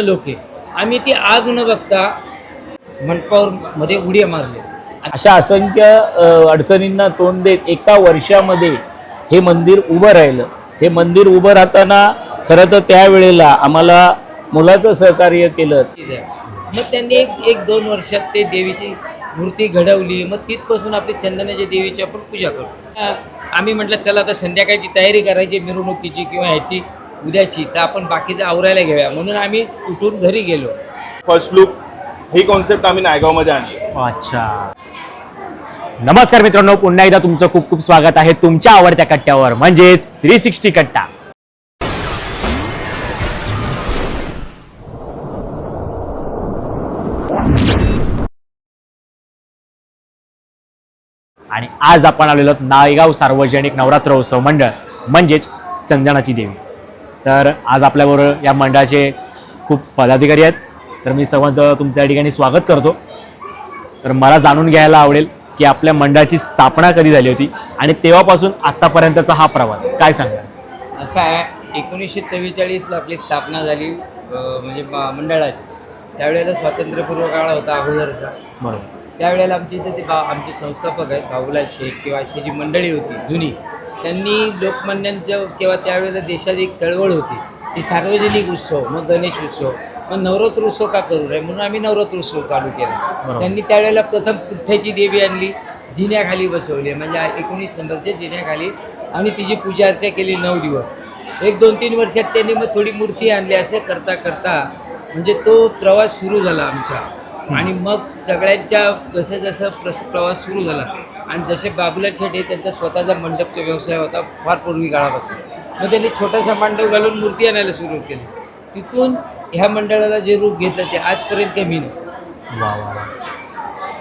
लोक. आहे आम्ही ती आग न बघता मंडपावर मध्ये उड्या मारले अशा असंख्य अडचणींना तोंड देत एका वर्षामध्ये हे मंदिर उभं राहिलं. हे मंदिर उभं राहताना खरं तर त्यावेळेला आम्हाला मुलाचं सहकार्य केलं. मग त्यांनी एक एक दोन वर्षात ते देवीची मूर्ती घडवली. मग तिथपासून आपली चंदनाच्या देवीची आपण पूजा करतो. आम्ही म्हटलं चला आता संध्याकाळची तयारी करायची मिरवणुकीची किंवा ह्याची. उद्याची तर आपण बाकीचं आवरायला घेऊया. म्हणून आम्ही उठून घरी गेलो. फर्स्ट लुक ही कॉन्सेप्ट आम्ही नायगावमध्ये आणली. अच्छा. नमस्कार मित्रांनो पुन्हा एकदा तुमचं खूप खूप स्वागत आहे तुमच्या आवडत्या कट्ट्यावर म्हणजेच थ्री सिक्स्टी कट्टा. आणि आज आपण आलेलो नायगाव सार्वजनिक नवरात्र उत्सव मंडळ म्हणजेच चंदनाची देवी. तर आज आपल्याबरोबर या मंडळाचे खूप पदाधिकारी आहेत. तर मी सर्वांचं तुमच्या ठिकाणी स्वागत करतो. तर मला जाणून घ्यायला आवडेल की आपल्या मंडळाची स्थापना कधी झाली होती आणि तेव्हापासून आतापर्यंतचा हा प्रवास काय सांगाल असं आहे एकोणीसशे चव्वेचाळीसला आपली स्थापना झाली म्हणजे मंडळाची. त्यावेळेला स्वातंत्र्यपूर्व काळ होता अगोदरचा. बरोबर. त्यावेळेला आमची इथे ते बा आमचे संस्थापक आहेत बाबूलाल शेख किंवा अशी जी मंडळी होती जुनी. त्यांनी लोकमान्यांचं किंवा त्यावेळेला देशात एक चळवळ होती. ती सार्वजनिक उत्सव मग गणेश उत्सव मग नवरात्र उत्सव का करू नये? म्हणून आम्ही नवरात्र उत्सव चालू केला. त्यांनी त्यावेळेला प्रथम पुठ्ठ्याची देवी आणली? जिन्याखाली बसवली. म्हणजे एकोणीस नंबरच्या जिन्याखाली. आणि तिची पूजा अर्चा केली नऊ दिवस. एक दोन तीन वर्षात त्यांनी मग थोडी मूर्ती आणली. असं करता करता म्हणजे तो प्रवास सुरू झाला आमचा. आणि मग सगळ्यांच्या जसं जसं प्रस प्रवास सुरू झाला आणि जसे बाबूलाल शेटे त्यांचा स्वतःचा मंडपचा व्यवसाय होता फार पूर्वी काळापासून मग त्यांनी छोटासा मांडव घालून मूर्ती आणायला सुरू केली. तिथून ह्या मंडळाला जे रूप घेतलं ते आजपर्यंत कमी नाही वा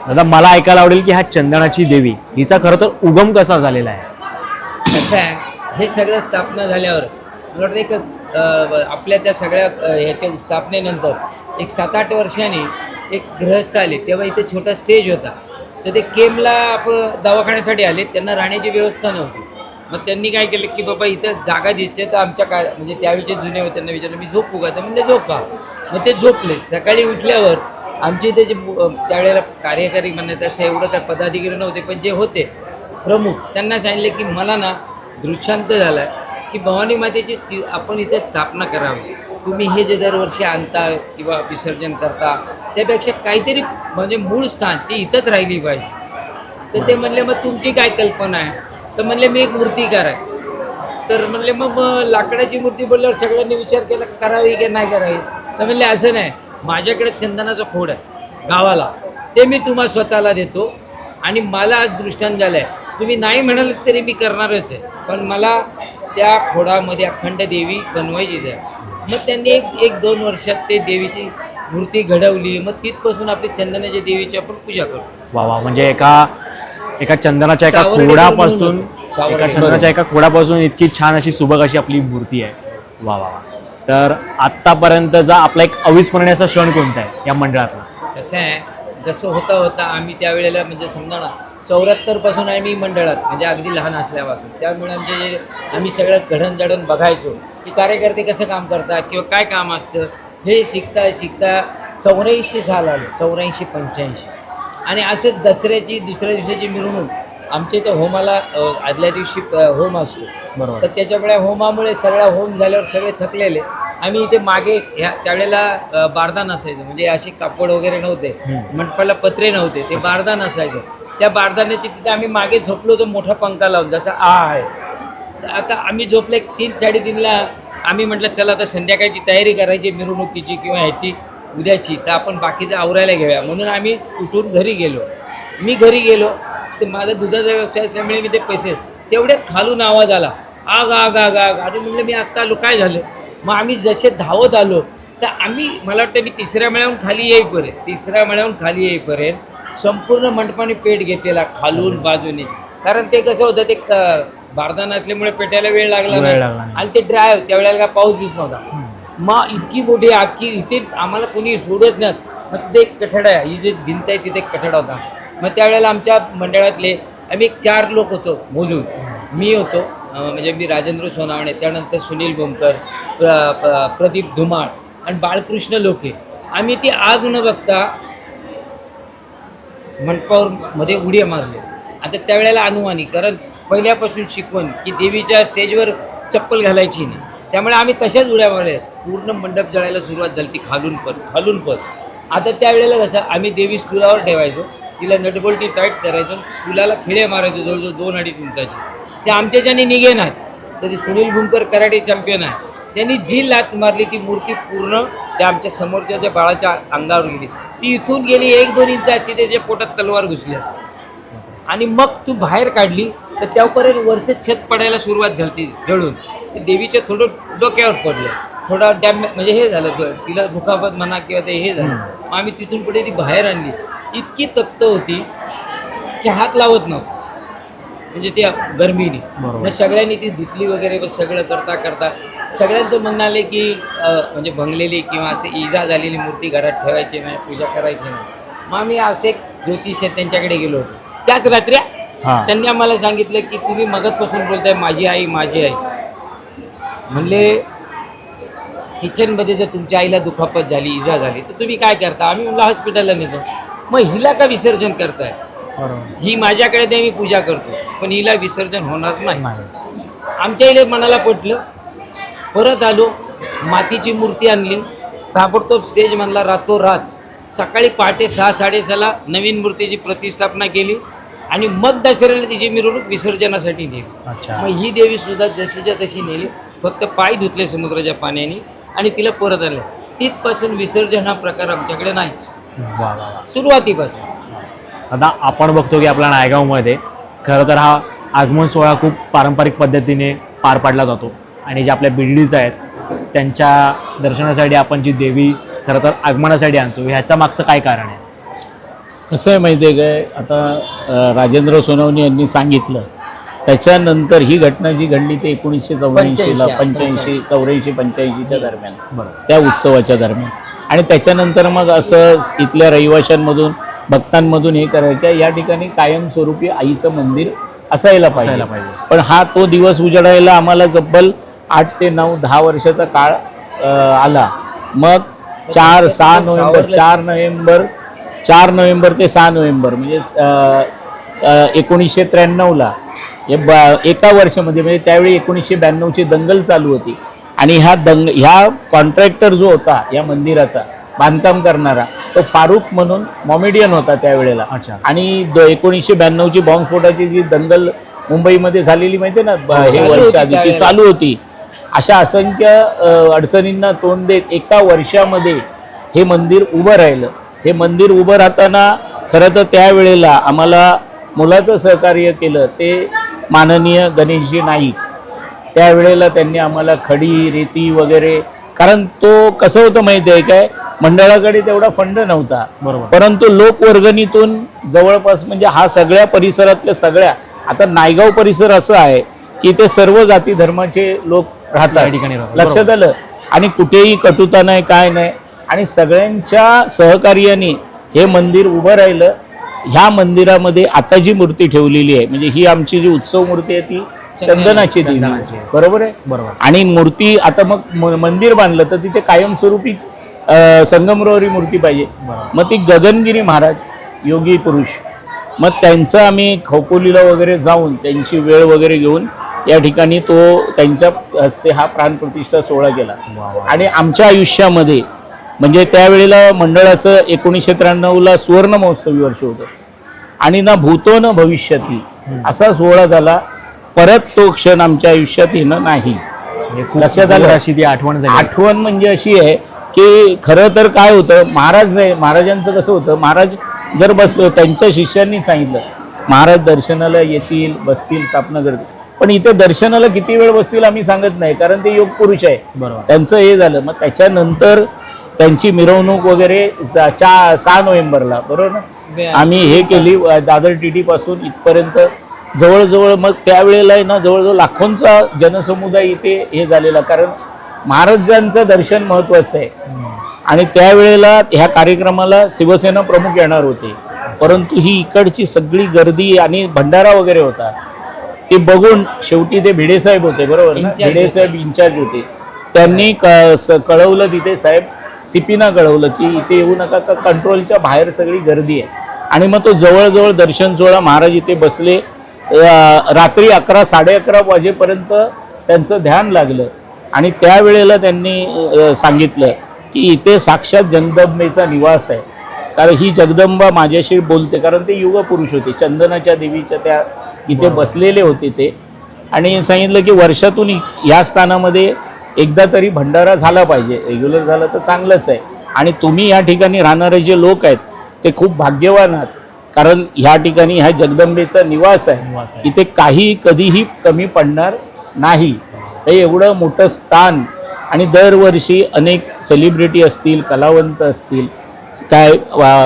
दादा मला ऐकायला आवडेल की हा चंदनाची देवी हिचा खरं तर उगम कसा झालेला आहे? कसं आहे हे सगळं स्थापना झाल्यावर मला वाटतं एक आपल्या त्या सगळ्या ह्याच्या स्थापनेनंतर एक सात आठ वर्षांनी एक गृहस्थ आले. तेव्हा इथे छोटा स्टेज होता. तर ते केमला आपण दवाखान्यासाठी आले. त्यांना राहण्याची व्यवस्था नव्हती. मग त्यांनी काय केलं की बाबा इथं जागा दिसते तर आमच्या काय म्हणजे त्यावेळेचे जुने होते त्यांना विचारलं मी झोपू का तर म्हणजे झोपा मग ते झोपले. सकाळी उठल्यावर आमच्या इथे जे त्यावेळेला कार्यकारी म्हणण्यात असं एवढं काय पदाधिकारी नव्हते पण जे होते प्रमुख त्यांना सांगितले की मला ना दृष्टांत झाला की भवानी मातेची स्थि आपण इथे स्थापना करावी. तुम्ही हे जे दरवर्षी आणता किंवा विसर्जन करता त्यापेक्षा काहीतरी म्हणजे मूळ स्थान ती इथंच राहिली पाहिजे. तर ते म्हणले मग तुमची काय कल्पना आहे? तर म्हणले मी एक मूर्तिकार आहे. तर म्हणले मग लाकडाची मूर्ती बोलल्यावर सगळ्यांनी विचार केला करावी की नाही करावी? तर म्हणले असं नाही. माझ्याकडे चंदनाचं खोड आहे गावाला. ते मी तुम्हाला स्वतःला देतो आणि मला आज दृष्टांत झालं आहे तुम्ही नाही म्हणाल तरी मी करणारच आहे पण मला त्या खोडामध्ये अखंड देवी बनवायचीच आहे. मग त्यांनी एक एक दोन वर्षात ते देवीची मूर्ती घडवली. मग तिथपासून आपली चंदनाच्या देवीची आपण पूजा करतो. वा वा. म्हणजे एका एका चंदनाच्या एका म्हणून होतं. सावर्डे. एका चंदनाच्या एका खोडापासून इतकी छान अशी सुबक अशी आपली मूर्ती आहे. वा वा वा. तर आतापर्यंतचा आपला एक अविस्मरणीय असा क्षण कोणता आहे या मंडळातला? कसं आहे जसं होता होता आम्ही त्यावेळेला म्हणजे समजा ना चौऱ्याहत्तरपासून आम्ही मंडळात म्हणजे अगदी लहान असल्यापासून. त्यामुळे आमचे जे आम्ही सगळं घडणजडण बघायचो. की कार्यकर्ते कसं काम करतात किंवा काय काम असतं हे शिकता शिकता चौऱ्याऐंशी साल आलं चौऱ्याऐंशी पंच्याऐंशी. आणि असंच दसऱ्याची दुसऱ्या दिवसाची मिरवणूक आमच्या इथं होमाला आदल्या दिवशी होम असतो. बरोबर. तर त्याच्यामुळे होमामुळे सगळा होम झाल्यावर सगळे थकलेले. आम्ही इथे मागे ह्या त्यावेळेला बारदान असायचं म्हणजे असे कापड वगैरे नव्हते. मंडपाला पत्रे नव्हते. ते बारदान असायचं त्या बारदानाच्या तिथे आम्ही मागे झोपलो होतो मोठा पंखा लावून जसा आ आहे. आता आम्ही झोपले तीन साडेतीनला. आम्ही म्हटलं चला आता संध्याकाळची तयारी करायची मिरवणुकीची किंवा ह्याची उद्याची. तर आपण बाकीचं आवरायला घेऊया. म्हणून आम्ही उठून घरी गेलो. मी घरी गेलो. तर माझा दुधाचा व्यवसाय असल्यामुळे मी ते पैसे तेवढ्यात खालून आवाज आला. आग आग आग आग. अजून म्हणलं मी आत्ता आलो काय झालं? मग आम्ही जसे धावत आलो तर आम्ही मला वाटतं मी तिसऱ्या मळ्याहून खाली येईपर्यंत तिसऱ्या मळ्याहून खाली येईपर्यंत संपूर्ण मंडपाने पेट घेतलेला खालून बाजूने. कारण ते कसं होतं ते क- बारदाना असल्यामुळे पेटायला वेळ लागला वेळ नाही. लागला नाही. आणि ते ड्राय त्यावेळेला काय पाऊस बीस नव्हता. मग इतकी मोठी आखी इथे आम्हाला कोणी सोडत नाही मग तिथे एक कठडा आहे. ही जी भिंत आहे तिथे एक कठडा होता. मग त्यावेळेला आमच्या मंडळातले आम्ही एक चार लोक होतो मोजून. मी होतो. अं, म्हणजे मी राजेंद्र सोनावणे त्यानंतर सुनील बोमकर प्र, प्र- प्रदीप धुमाळ आणि बाळकृष्ण लोके. आम्ही ती आग न बघता मंडपावर मध्ये उडी मारले आता त्यावेळेला अनुमानी कारण पहिल्यापासून शिकवण की देवीच्या स्टेजवर चप्पल घालायची नाही. त्यामुळे आम्ही तशाच उड्या मारल्या पूर्ण मंडप जळायला सुरुवात झाली ती खालून पण खालून पण. आता त्यावेळेला कसं आम्ही देवी स्टुलावर ठेवायचो. तिला नटबोल्टी टाईट करायचो. स्टुलाला खिळे मारायचो जवळजवळ दोन अडीच इंचाची. ते आमच्याच्याने निघेनाच. तर ते सुनील भुमकर कराटे चॅम्पियन आहे. त्यांनी जी लात मारली ती मूर्ती पूर्ण त्या आमच्या समोरच्या ज्या बाळाच्या अंगावर गेली. ती इथून गेली एक दोन इंच अशी त्याच्या पोटात तलवार घुसली असते. आणि मग तू बाहेर काढली तर त्यापर्यंत वरचं छत पडायला सुरुवात झाली जळून. देवीच्या थोडं डोक्यावर पडलं. थोडा डॅम म्हणजे हे झालं तिला दुखापत म्हणा किंवा ते हे झालं. मग आम्ही तिथून पुढे ती बाहेर आणली. इतकी तप्त होती की हात लावत नव्हतं. म्हणजे त्या गरमीने. मग सगळ्यांनी ती धुतली वगैरे सगळं करता करता सगळ्यांचं म्हणणं आले की म्हणजे भंगलेली किंवा असे इजा झालेली मूर्ती घरात ठेवायची नाही पूजा करायची नाही. मग आम्ही असे ज्योतिष त्यांच्याकडे गेलो होतो. त्याच रात्री हां. त्यांनी आम्हाला सांगितलं की तुम्ही मगतपासून बोलताय माझी आई माझी आई. म्हणले किचनमध्ये जर तुमच्या आईला दुखापत झाली इजा झाली तर तुम्ही काय करता? आम्ही म्हणलं हॉस्पिटलला नेतो. मग हिला का विसर्जन करताय? बरोबर. ही माझ्याकडे दे मी पूजा करतो. पण हिला विसर्जन होणार नाही. नाही. आमच्या इथे मनाला पटलं. परत आलो मातीची मूर्ती आणली. ताबडतोब स्टेज म्हणला रातोरात सकाळी पहाटे सहा साडेसहाला नवीन मूर्तीची प्रतिष्ठापना केली आणि मग दसऱ्याला तिची मिरवणूक विसर्जनासाठी नेली. अच्छा. मग ही देवी सुद्धा जशीच्या तशी नेली. फक्त पाय धुतले समुद्राच्या पाण्याने आणि तिला परत आलं तिथपासून विसर्जन हा प्रकार आमच्याकडे नाहीच. वा वा वा. सुरुवातीपासून. आता आपण बघतो की आपल्या नायगावमध्ये खरं तर हा आगमन सोहळा खूप पारंपरिक पद्धतीने पार पाडला जातो. आणि जे आपल्या बिल्डीज आहेत त्यांच्या दर्शनासाठी आपण जी देवी खरं तर आगमनासाठी आणतो. ह्याच्या मागचं काय कारण आहे? कसं आहे माहिती आहे काय? आता राजेंद्र सोनवणे यांनी सांगितलं. त्याच्यानंतर ही घटना जी घडली ते एकोणीसशे चौऱ्याऐंशीला 85, पंच्याऐंशी चौऱ्याऐंशी पंच्याऐंशीच्या दरम्यान. त्या उत्सवाच्या दरम्यान. आणि त्याच्यानंतर मग असं इथल्या रहिवाशांमधून भक्तांमधून हे करायचं या ठिकाणी कायमस्वरूपी आईचं मंदिर असायला पाहिजे. पण हा तो दिवस उजाडायला आम्हाला जब्बल आठ ते नऊ दहा वर्षाचा काळ आला. मग चार सहा नोव्हेंबर चार नोव्हेंबर चार नोव्हेंबर ते सहा नोव्हेंबर. म्हणजे एकोणीसशे त्र्याण्णवला. हे ब एका वर्षामध्ये म्हणजे त्यावेळी एकोणीसशे ब्याण्णवची दंगल चालू होती. आणि ह्या दंग ह्या कॉन्ट्रॅक्टर जो होता या मंदिराचा बांधकाम करणारा तो फारुख म्हणून मॉमेडियन होता त्यावेळेला. अच्छा. आणि द एकोणीसशे ब्याण्णवची बॉम्बस्फोटाची जी दंगल मुंबईमध्ये झालेली माहिती आहे ना हे चालू वर्ष आधी ती. चालू होती. अशा असंख्य अडचणींना तोंड देत एका वर्षामध्ये हे मंदिर उभं राहिलं. हे मंदिर उभं राहताना खरं तर त्यावेळेला आम्हाला मुलाचं सहकार्य केलं ते माननीय गणेशजी नाईक. त्यावेळेला त्यांनी आम्हाला खडी रेती वगैरे कारण तो कसं होतं माहिती आहे काय? मंडळाकडे तेवढा फंड नव्हता. बरोबर. परंतु लोकवर्गणीतून जवळपास म्हणजे हा सगळ्या परिसरातल्या सगळ्या आता नायगाव परिसर असं आहे की ते सर्व जाती धर्माचे लोक या राहतात ठिकाणी राहतात. लक्षात आलं? आणि कुठेही कटुता नाही काय नाही. आणि सगळ्यांच्या सहकार्याने हे मंदिर उभं राहिलं. ह्या मंदिरामध्ये आता जी मूर्ती ठेवलेली आहे म्हणजे ही आमची जी उत्सव मूर्ती आहे ती चंदनाची आहे. बरोबर आहे? बरोबर. आणि मूर्ती आता मग म- मंदिर बांधलं तर तिथे कायमस्वरूपी अ, संगमरवरी मूर्ती पाहिजे. बरोबर. मग ती गगनगिरी महाराज योगी पुरुष. मग त्यांचं आम्ही खोपोलीला वगैरे जाऊन त्यांची वेळ वगैरे घेऊन या ठिकाणी तो त्यांच्या हस्ते हा प्राणप्रतिष्ठा सोहळा केला. आणि आमच्या आयुष्यामध्ये म्हणजे त्यावेळेला मंडळाचं एकोणीसशे त्र्याण्णवला सुवर्ण महोत्सवी वर्ष होतं. आणि ना भूतो न भविष्याती असा सोहळा झाला. परत तो क्षण आमच्या आयुष्यात येणं नाही. लक्षात आलं? अशी ती आठवण आठवण म्हणजे अशी आहे की खरं तर काय होतं महाराज नाही महाराजांचं कसं होतं महाराज जर बस त्यांच्या शिष्यांनी सांगितलं महाराज दर्शनाला येतील बसतील स्थापना करतील. पण इथे दर्शनाला किती वेळ बसतील आम्ही सांगत नाही कारण ते योग पुरुष आहे. बरोबर. त्यांचं हे झालं. मग त्याच्यानंतर त्यांची मिरवणूक वगैरे सा- चा सहा नोव्हेंबरला बरोबर ना? आम्ही हे केली अ, दादर टी टी पासून इथपर्यंत. जवळजवळ मग त्यावेळेला आहे ना जवळजवळ लाखोंचा जनसमुदाय इथे हे झालेला कारण महाराजांचं दर्शन महत्वाचं आहे. आणि त्यावेळेला ह्या कार्यक्रमाला शिवसेना प्रमुख येणार होते. परंतु ही इकडची सगळी गर्दी आणि भंडारा वगैरे होता. ते बघून शेवटी ते भिडे साहेब होते बरोबर ना? Incharge भिडे साहेब इन्चार्ज होते. त्यांनी कळवलं तिथे साहेब सीपीना कळवलं की इथे येऊ नका का कंट्रोलच्या बाहेर सगळी गर्दी आहे. आणि मग तो जवळजवळ दर्शन सोहळा महाराज इथे बसले. रात्री अकरा साडे अकरा वाजेपर्यंत त्यांचं ध्यान लागलं. आणि त्यावेळेला त्यांनी सांगितलं की इथे साक्षात जगदंबेचा निवास आहे. कारण ही जगदंबा माझ्याशी बोलते कारण ते युगपुरुष होते. चंदनाच्या देवीच्या त्या इथे बसलेले होते ते. आणि सांगितलं की वर्षातून या स्थानामध्ये एकदा तरी भंडारा झाला पाहिजे. रेग्युलर झाला तर चांगलंच आहे. आणि तुम्ही या ठिकाणी राहणारे जे लोक आहेत ते खूप भाग्यवान आहात. कारण ह्या ठिकाणी ह्या जगदंबेचा निवास आहे. इथे काही कधीही कमी पडणार नाही. हे एवढं मोठं स्थान आणि दरवर्षी अनेक सेलिब्रिटी असतील कलावंत असतील काय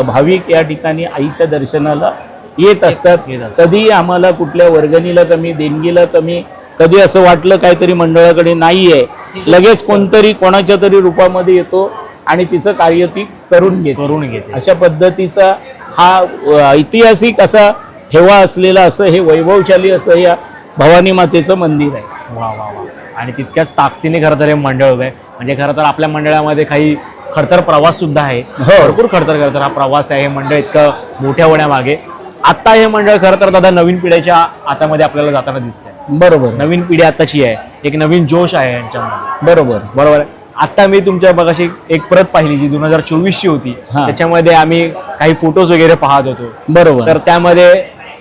भाविक या ठिकाणी आईच्या दर्शनाला येत असतात. कधी आम्हाला कुठल्या वर्गणीला कमी देणगीला कमी कधी असं वाटलं काहीतरी मंडळाकडे नाही आहे लगेच कोणतरी कोणाच्या तरी रूपामध्ये येतो आणि तिचं कार्य ती करून घेते. करून घेते. अशा पद्धतीचा हा ऐतिहासिक असा ठेवा असलेला असं हे वैभवशाली असं या भवानी मातेचं मंदिर आहे. वा वा वा. आणि तितक्याच ताकदीने खरं तर हे मंडळ उभं आहे. म्हणजे खरं तर आपल्या मंडळामध्ये काही खडतर प्रवास सुद्धा आहे. हो. भरपूर खडतर खरं तर हा प्रवास आहे. हे मंडळ इतकं मोठ्या होण्यामागे. आता हे मंडळ खरं तर दादा नवीन पिढीच्या हातामध्ये आपल्याला जाताना दिसतंय. बरोबर. नवीन पिढी आताची आहे. एक नवीन जोश आहे यांच्यामध्ये. बरोबर. बरोबर. आता मी तुमच्या बघाशी एक प्रत पाहिली जी दोन हजार चोवीसची होती. हा. त्याच्यामध्ये आम्ही काही फोटोज वगैरे पाहत होतो. बरोबर. तर त्यामध्ये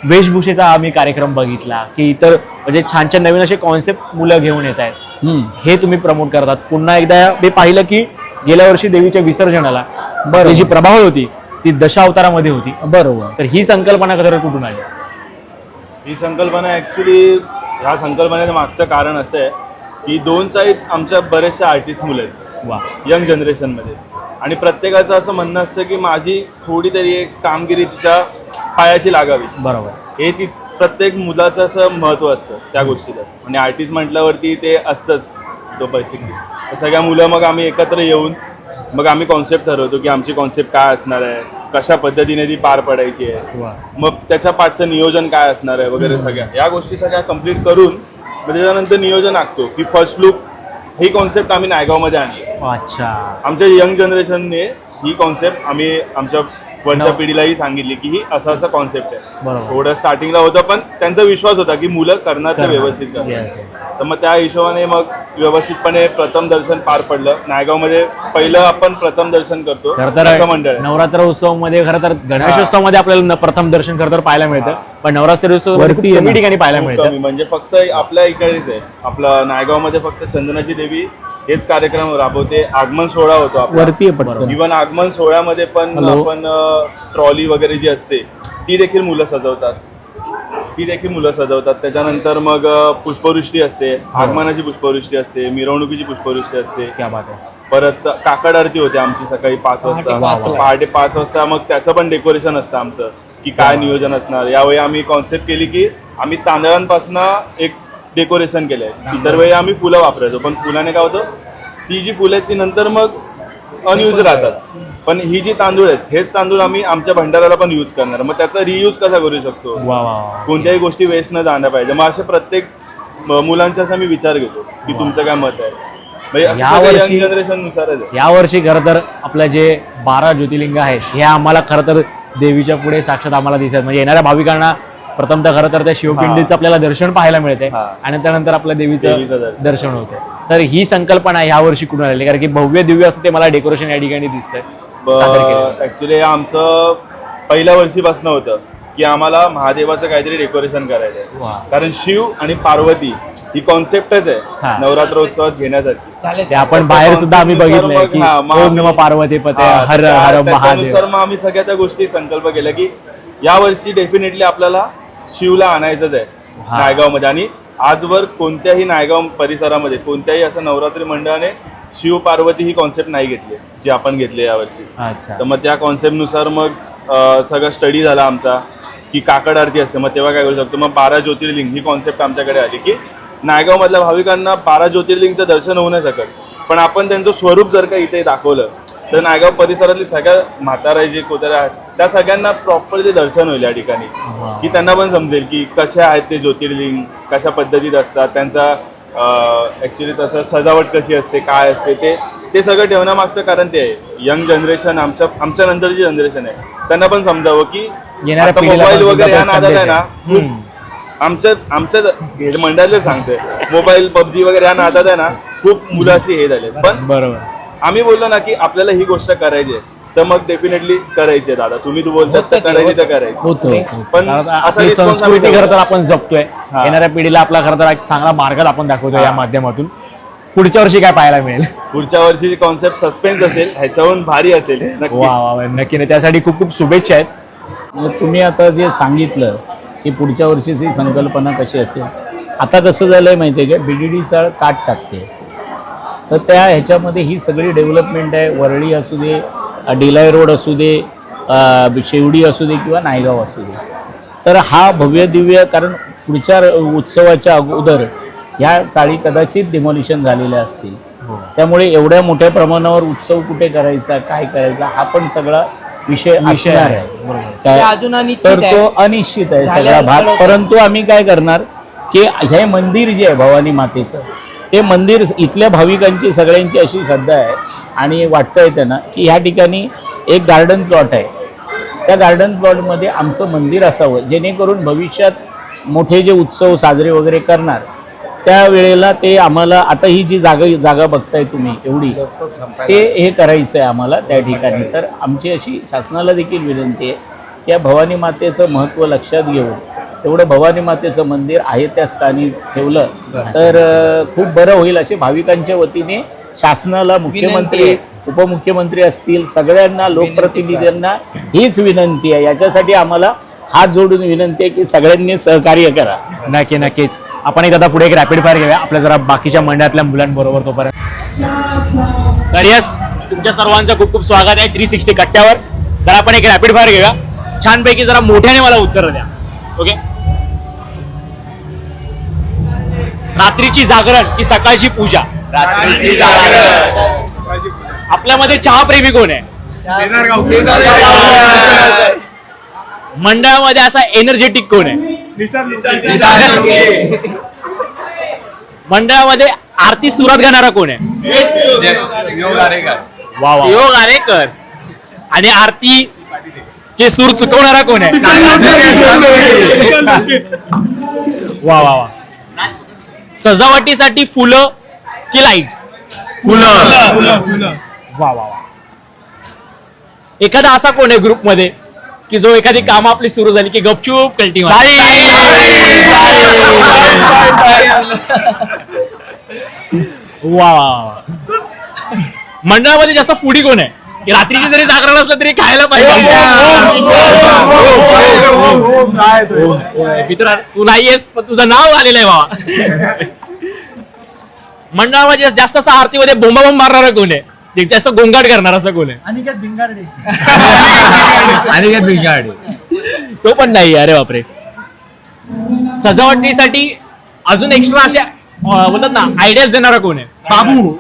वेशभूषेचा आम्ही कार्यक्रम बघितला की इतर म्हणजे छान छान नवीन असे कॉन्सेप्ट मुलं घेऊन येत आहेत. हे तुम्ही प्रमोट करतात. पुन्हा एकदा मी पाहिलं की गेल्या वर्षी देवीच्या विसर्जनाला. जी प्रभाव होती ती दशावतारामध्ये होती. बरोबर. तर ही संकल्पना खरं कुठून आली? ही संकल्पना ॲक्च्युली ह्या संकल्पनेचं मागचं कारण असं आहे की दोन साईड आमच्या बरेचसे आर्टिस्ट मुलं आहेत. वा. यंग जनरेशनमध्ये आणि प्रत्येकाचं असं म्हणणं असतं की माझी थोडी तरी एक कामगिरी तिच्या पायाशी लागावी. बरोबर. हे तीच प्रत्येक मुलाचं असं महत्त्व असतं त्या गोष्टीला आणि आर्टिस्ट म्हटल्यावरती ते असतंच तो बेसिकली सगळ्या मुलं मग आम्ही एकत्र येऊन मग आम्ही कॉन्सेप्ट ठरवतो की आमची कॉन्सेप्ट काय असणार आहे? कशा पद्धतीने ती पार पडायची आहे? मग त्याच्या पाठचं नियोजन काय असणार आहे वगैरे सगळ्या. या गोष्टी सगळ्या कंप्लीट करून मग त्याच्यानंतर नियोजन आखतो की फर्स्ट लुक ही कॉन्सेप्ट आम्ही नायगावमध्ये आणली. अच्छा. आमच्या यंग जनरेशनने ही कॉन्सेप्ट आम्ही आमच्या वरच्या पिढीलाही सांगितली की ही असं असं कॉन्सेप्ट आहे. बरोबर. थोडं स्टार्टिंगला होतं पण त्यांचा विश्वास होता की मुलं करणार ते व्यवस्थित करणार. तर मग त्या हिशोबाने मग व्यवस्थितपणे प्रथम दर्शन पार पडलं. नायगावमध्ये पहिलं आपण प्रथम दर्शन करतो असं मंडळ आहे. नवरात्र उत्सवामध्ये खरं तर गणेशोत्सवामध्ये आपल्याला न- प्रथम दर्शन खरं तर पाहायला मिळतं. पण नवरात्र उत्सव वरती. ठिकाणी पाहायला मिळतं. म्हणजे फक्त आपल्या इकडेच आहे. आपलं नायगावमध्ये फक्त चंदनाची देवी हेच कार्यक्रम राबवते. आगमन सोहळा होतो आपला. वरती आहे पटकन. इव्हन आगमन सोहळ्यामध्ये पण. आपण ट्रॉली वगैरे जी असते ती देखील मुलं सजवतात. ती देखील मुलं सजवतात. त्याच्यानंतर मग अ, पुष्पवृष्टी असते. आगमनाची पुष्पवृष्टी असते. मिरवणुकीची पुष्पवृष्टी असते. क्या बात आहे. परत काकड आरती होते आमची सकाळी पाच वाजता. पाचला. पहाटे पाच वाजता मग त्याचं पण डेकोरेशन असतं आमचं की काय नियोजन असणार. यावेळी आम्ही कॉन्सेप्ट केली की आम्ही तांदळांपासून एक डेकोरेशन केलंय. इतर वेळी आम्ही फुलं वापरायचो पण फुलाने काय होतं ती जी फुलं आहेत ती नंतर मग अनयूज राहतात. पण ही जी तांदूळ आहेत हेच तांदूळ आम्ही आमच्या भंडाराला पण यूज करणार मग त्याचा रियूज कसा करू शकतो? वा वा वा. कोणत्याही गोष्टी वेस्ट न जाणं पाहिजे. मग असे प्रत्येक म- मुलांचा असा मी विचार घेतो की तुमचं काय मत आहे? म्हणजे असं या सगळं वर्षी- यंग जनरेशन नुसारच आहे. यावर्षी खरं तर आपलं जे बारा ज्योतिर्लिंग आहेत हे आम्हाला खरं तर देवीच्या पुढे साक्षात आम्हाला दिसत म्हणजे येणाऱ्या भाविकांना प्रथमतः खरं तर त्या शिवपिंडीचं आपल्याला दर्शन पाहायला मिळते हा. आणि त्यानंतर आपल्या देवीचं देवीचं दर्शन. दर्शन होते तर ही संकल्पना ह्या वर्षी कुठून आली कारण की भव्य दिव्य असं ते मला डेकोरेशन या ठिकाणी दिसतंय सादर केलेलं. ऍक्च्युली आमचं पहिल्या वर्षीपासून होतं की आम्हाला महादेवाचं काहीतरी डेकोरेशन करायचं आहे वा. कारण शिव आणि पार्वती ही कॉन्सेप्टच हा. आहे नवरात्रोत्सवात घेण्यासाठी चालेल ते आपण बाहेर सुद्धा आम्ही बघितलंय की मग हा, मग ओम आम्ही- नम पार्वती पते हा, हर त्या- हर त्याच्यानुसार महादेव मग आम्ही सगळ्या त्या गोष्टी संकल्प केल्या की या वर्षी डेफिनेटली आपल्याला शिवला आणायचंच आहे. नायगावमध्ये. आणि आजवर कोणत्याही नायगाव परिसरामध्ये कोणत्याही असं नवरात्री मंडळाने शिव पार्वती ही कॉन्सेप्ट नाही घेतली जी आपण घेतली यावर्षी. तर मग त्या कॉन्सेप्टनुसार मग सगळं स्टडी झाला आमचा की काकड आरती असते मग तेव्हा काय करू शकतो? मग बारा ज्योतिर्लिंग ही कॉन्सेप्ट आमच्याकडे आली की नायगावमधल्या भाविकांना बारा ज्योतिर्लिंगचं दर्शन होऊ नाही शकत. पण आपण त्यांचं स्वरूप जर का इथे दाखवलं तर नायगाव परिसरातली सगळ्या म्हातारा जे कोतारे आहेत त्या सगळ्यांना प्रॉपरली दर्शन होईल या ठिकाणी. की त्यांना पण समजेल की कसे आहेत ते ज्योतिर्लिंग कशा पद्धतीत असतात त्यांचा ॲक्च्युली तसं सजावट कशी असते काय असते ते ते सगळं ठेवण्यामागचं कारण ते आहे. यंग जनरेशन आमच्या आमच्या नंतरची जनरेशन आहे. त्यांना पण समजावं की आता मोबाईल वगैरे या नादात आहे ना आमच्या आमच्या हे मंडळातले सांगते. मोबाईल पबजी वगैरे या नादात आहे ना खूप मुलं अशी हे झाले पण बरोबर. आम्ही बोललो ना की आपल्याला ही गोष्ट करायची आहे. तर मग डेफिनेटली करायची आहे दादा. तुम्ही बोलतात तर करायची तर होतं. करायची. पण असा संस्कृती खरं तर. आपण जपतोय. हा. येणाऱ्या पिढीला आपला खरं तर एक चांगला मार्ग आपण दाखवतोय या हा. माध्यमातून. पुढच्या वर्षी काय पाहायला मिळेल? पुढच्या वर्षीची कॉन्सेप्ट सस्पेन्स असेल ह्याच्याहून भारी असेल. वा नक्कीच. वा वा. नक्की नाही त्यासाठी खूप खूप शुभेच्छा आहेत. मग तुम्ही आता जे सांगितलं की पुढच्या वर्षीची संकल्पना कशी असेल? आता कसं झालं आहे माहिती आहे का? बी डी डी चाळ काट टाकते. तर त्या ह्याच्यामध्ये ही सगळी डेव्हलपमेंट आहे. वरळी असू दे अ, डिलाय रोड असू दे शेवडी असू दे किंवा नायगाव असू दे. तर हा भव्य दिव्य कारण पुढच्या उत्सवाच्या अगोदर ह्या चाळी कदाचित डिमॉलिशन झालेल्या असतील. त्यामुळे एवढ्या मोठ्या प्रमाणावर उत्सव कुठे करायचा काय करायचा हा पण सगळा विषय विषय असणार आहे. तर आहे. तो अनिश्चित आहे सगळा भाग. परंतु आम्ही काय करणार की हे मंदिर जे आहे भवानी मातेचं ते मंदिर इथल्या भाविकांची सगळ्यांची अशी श्रद्धा आहे. आणि वाटतं आहे त्यांना की ह्या ठिकाणी एक गार्डन प्लॉट आहे. त्या गार्डन प्लॉटमध्ये आमचं मंदिर असावं जेणेकरून भविष्यात मोठे जे उत्सव साजरे वगैरे करणार त्यावेळेला ते आम्हाला आता ही जी जागा जागा बघताय तुम्ही एवढी ते हे करायचं आहे आम्हाला त्या ठिकाणी. तर आमची अशी शासनाला देखील विनंती आहे की या भवानी मातेचं महत्त्व लक्षात घेऊन तेवढं भवानी मातेचं मंदिर आहे त्या स्थानी ठेवलं. तर खूप बरं होईल असे भाविकांच्या वतीने शासनाला मुख्यमंत्री. उपमुख्यमंत्री असतील सगळ्यांना लोकप्रतिनिधींना हीच विनंती आहे. याच्यासाठी आम्हाला हात जोडून विनंती आहे की सगळ्यांनी सहकार्य करा. नक्की नक्कीच. आपण एक आता पुढे एक रॅपिड फायर घेऊया. आपल्या जरा बाकीच्या मंडळातल्या मुलांबरोबर तोपर्यंत. तर यस तुमच्या सर्वांचं खूप खूप स्वागत आहे. थ्री सिक्स्टी कट्ट्यावर. जरा आपण एक रॅपिड फायर घेऊया. छानपैकी जरा मोठ्याने मला उत्तर द्या. ओके रात्रीची जागरण की सकाळची पूजा. रात्रीची आपल्यामध्ये चहा प्रेमी कोण आहे? मंडळामध्ये असा एनर्जेटिक कोण आहे? मंडळामध्ये आरती सुरात गाणारा कोण आहे? वा वा. योग आरेकर आणि आरती चे सूर चुकवणारा कोण आहे? वा वा वा. सजावटीसाठी फुलं की लाईट्स फुलं वा वा वा एखादा असा कोण आहे ग्रुपमध्ये की जो एखादी कामं आपली सुरू झाली की गपचूप कल्टी वा वा वा मंडळामध्ये जास्त फुडी कोण आहे रात्रीची जरी जागरण असलं तरी खायला पाहिजे. मित्र तू नाहीयेस पण तुझं नाव आलेलं आहे बाबा. मंडळामध्ये जास्त असं आरतीमध्ये बोंबाबोंब मारणारा कोण आहे? जास्त गोंगाट करणार असं कोण आहे? अनिकेत भिंगाडे तो पण नाही अरे बापरे. सजावटीसाठी अजून एक्स्ट्रा अशा बोलतात ना आयडियाज देणारा कोण आहे? बाबू.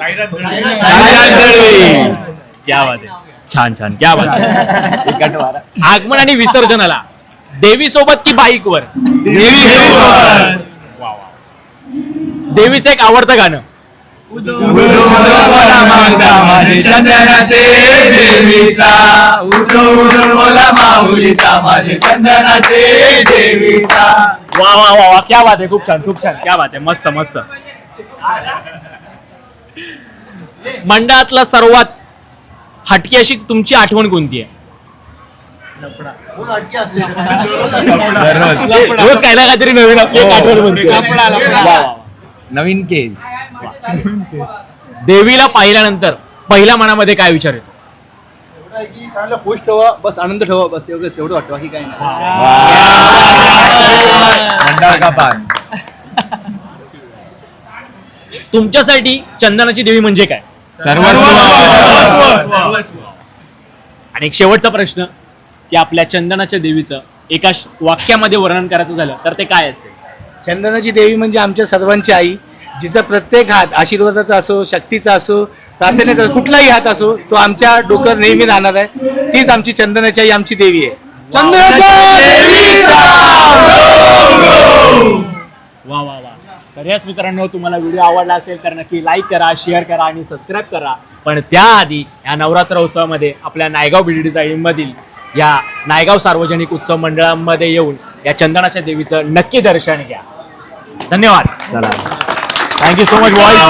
क्या बात आहे. छान छान. क्या बात आहे. आगमन आणि विसर्जनाला देवी सोबत की बाईक वर? देवी देवीचं एक आवडतं गाणं. वा वा वा वा. क्या बात आहे. खूप छान खूप छान. क्या बात आहे. मस्त मस्त. मंडळातला सर्वात हटकी अशी तुमची आठवण कोणती आहे? रोज काही ना काहीतरी नवीन आपली एक आठवण बनते. वा, वा, वा. नवीन केस. देवीला पाहिल्यानंतर पहिल्या मनामध्ये काय विचार येतो? की खुश ठेवा बस आनंद ठेवा बस एवढं एवढं वाटतं बाकी काही नाही. तुमच्यासाठी चंदनाची देवी म्हणजे काय? आणि एक शेवटचा प्रश्न की आपल्या चंदनाच्या देवीचं एका वाक्यामध्ये वर्णन करायचं झालं तर ते काय असेल? चंदनाची देवी म्हणजे आमच्या सर्वांची आई जिचा प्रत्येक हात आशीर्वादाचा असो शक्तीचा असो प्रार्थनेचा कुठलाही हात असो तो आमच्या डोक्यावर नेहमी राहणार आहे. तीच आमची चंदनाची आई आमची देवी आहे. वा वा वा. तर याच मित्रांनो तुम्हाला व्हिडिओ आवडला असेल तर नक्की लाईक करा शेअर करा आणि सबस्क्राईब करा. पण त्याआधी या नवरात्र उत्सवामध्ये आपल्या नायगाव बीडीडी मधील या नायगाव सार्वजनिक उत्सव मंडळामध्ये येऊन या चंदनाच्या देवीचं नक्की दर्शन घ्या. धन्यवाद. चला. Thank you so much boys